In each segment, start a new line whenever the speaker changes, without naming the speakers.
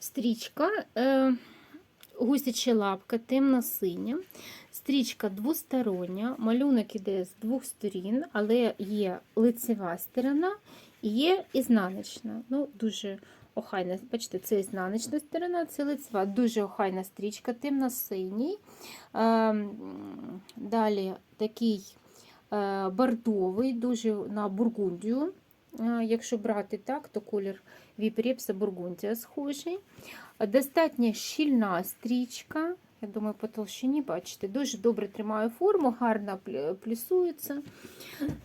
Стрічка, е, гусяча лапка, темно-синя. Стрічка двостороння, малюнок іде з двох сторін, але є лицева сторона і є ізнаночна. Ну, дуже охайна. Бачите, це ізнаночна сторона, це лицева. Дуже охайна стрічка, темно-синій. Е, далі такий е, бордовий, дуже на бургундію. Якщо брати так, то колір віпрепса бургундія схожий. Достатньо щільна стрічка. Я думаю, по толщині, бачите, дуже добре тримає форму, гарно плюсується.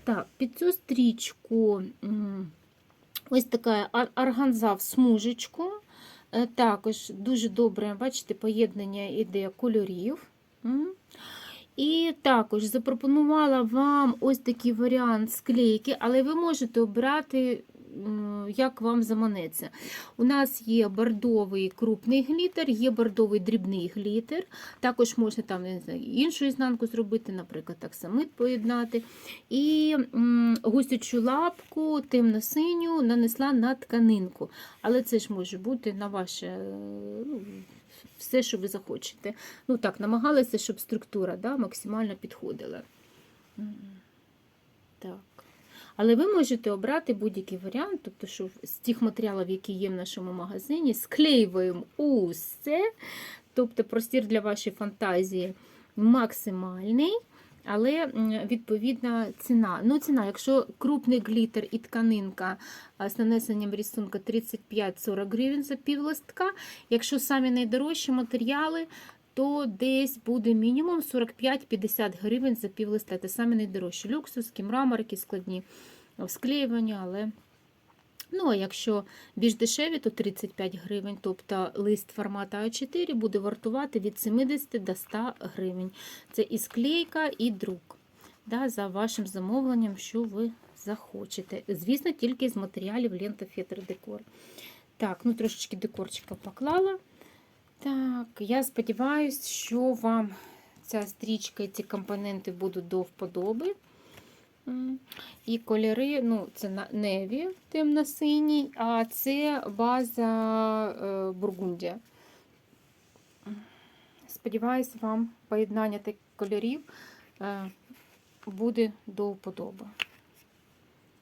Так, під цю стрічку ось така органза в смужечку. Е, Також дуже добре, бачите, поєднання іде кольорів. І також запропонувала вам ось такий варіант склейки, але ви можете обрати, як вам заманеться. У нас є бордовий крупний глітер, є бордовий дрібний глітер. Також можна там не знаю, іншу ізнанку зробити, наприклад, таксамит поєднати. І гусячу лапку темно-синю нанесла на тканинку. Але це ж може бути на ваше ну, все, що ви захочете. Ну так, намагалася, щоб структура да, максимально підходила. Так. Але ви можете обрати будь-який варіант, тобто, що з тих матеріалів, які є в нашому магазині, склеюємо усе, тобто простір для вашої фантазії максимальний. Але відповідна ціна. Ну, ціна, якщо крупний глітер і тканинка з нанесенням рисунка 35-40 гривень за пів листка. Якщо самі найдорожчі матеріали, то десь буде мінімум 45-50 гривень за пів листа. Це самі найдорожчі. Люксуски, мраморки, складні в склеюванні, але. Ну, а якщо більш дешеві, то 35 гривень, тобто лист формату А4 буде вартувати від 70 до 100 гривень. Це і склейка, і друк. Да, за вашим замовленням, що ви захочете. Звісно, тільки з матеріалів лента Фетр Декор. Так, ну трошечки декорчика поклала. Так, я сподіваюся, що вам ця стрічка і ці компоненти будуть до вподоби. І кольори, ну, це неві темно-синій, а це база е, Бургундія. Сподіваюсь, вам поєднання таких кольорів е, буде до вподоби.